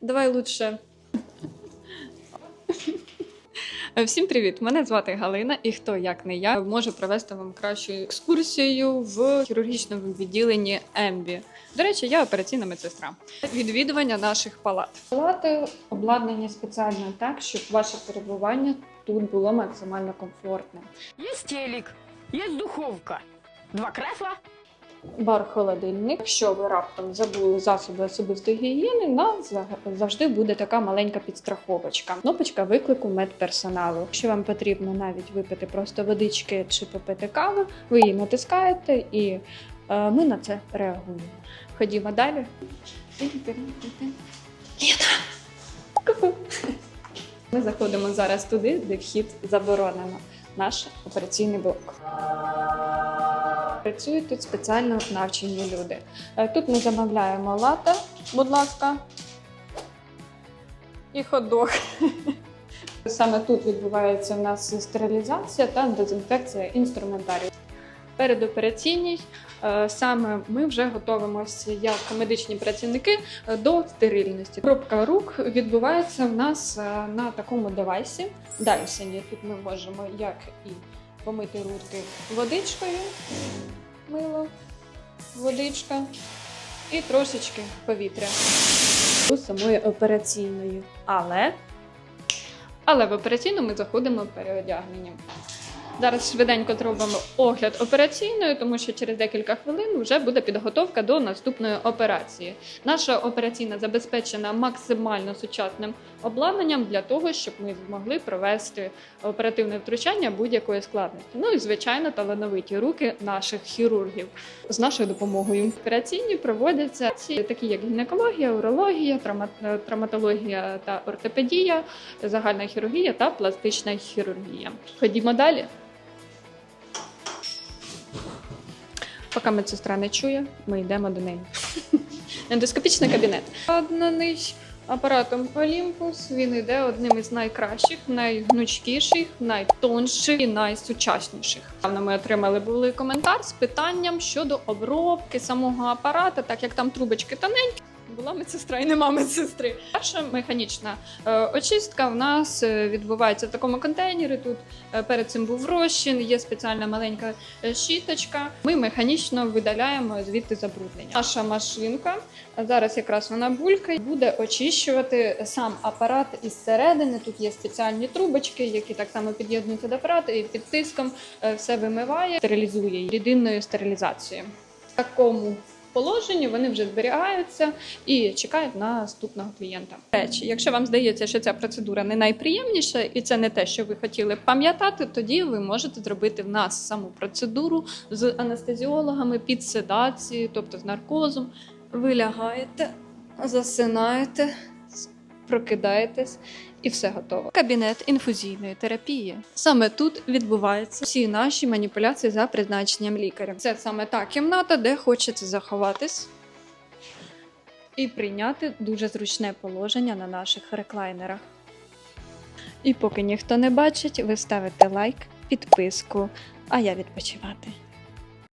Давай лучше. Всім привіт! Мене звати Галина, і хто як не я може провести вам кращу екскурсію в хірургічному відділенні ЕМБІ. До речі, я операційна медсестра. Відвідування наших палат. Палати обладнані спеціально так, щоб ваше перебування тут було максимально комфортне. Есть телек, есть духовка, два кресла, Бар-холодильник. Якщо ви раптом забули засоби особистої гігієни, нас завжди буде така маленька підстраховочка. Кнопочка виклику медперсоналу. Якщо вам потрібно навіть випити просто водички чи попити каву, ви її натискаєте і е, ми на це реагуємо. Ходімо далі. Ми заходимо зараз туди, де вхід заборонено. Наш операційний блок. Працюють тут спеціально навчені люди. Е, Тут ми замовляємо лата, будь ласка, і ходок. Саме тут відбувається у нас стерилізація та дезінфекція інструментарію. Передопераційній е, саме ми вже готуємося як медичні працівники е, до стерильності. Пробка рук відбувається в нас на такому девайсі. Dyson. Тут ми можемо як і помити руки водичкою, мило, водичка і трошечки повітря у самої операційної. Але, але в операційну ми заходимо переодягненням. Зараз швиденько зробимо огляд операційної, тому що через декілька хвилин вже буде підготовка до наступної операції. Наша операційна забезпечена максимально сучасним обладнанням для того, щоб ми змогли провести оперативне втручання будь-якої складності. Ну і звичайно, талановиті руки наших хірургів з нашою допомогою. Операційні проводяться такі, як гінекологія, урологія, е, травматологія та ортопедія, загальна хірургія та пластична хірургія. Ходімо далі. Поки медсестра не чує, ми йдемо до неї. Ендоскопічний кабінет. Обладнаний апаратом Olympus. Він йде одним із найкращих, найгнучкіших, найтонших і найсучасніших. Ми отримали були коментар з питанням щодо обробки самого апарата, так як там трубочки тоненькі. Була медсестра і нема медсестри. Перша механічна е, очистка в нас е, відбувається в такому контейнері. Тут е, перед цим був розчин, є спеціальна маленька щіточка. Ми механічно видаляємо звідти забруднення. Наша машинка зараз якраз вона булькає, буде очищувати сам апарат із середини. Тут є спеціальні трубочки, які так само під'єднуються до апарату, і під тиском все вимиває, стерилізує її рідинною стерилізацією. Такому положенні вони вже зберігаються і чекають на наступного клієнта. Речі, якщо вам здається, що ця процедура не найприємніша, і це не те, що ви хотіли б пам'ятати, тоді ви можете зробити в нас саму процедуру з анестезіологами під седацією, тобто з наркозом. Ви лягаєте, засинаєте, прокидаєтесь і все готово. Кабінет інфузійної терапії. Саме тут відбуваються всі наші маніпуляції за призначенням лікаря. Це саме та кімната, де хочеться заховатись і прийняти дуже зручне положення на наших реклайнерах. І поки ніхто не бачить, ви ставите лайк, підписку, а я відпочивати.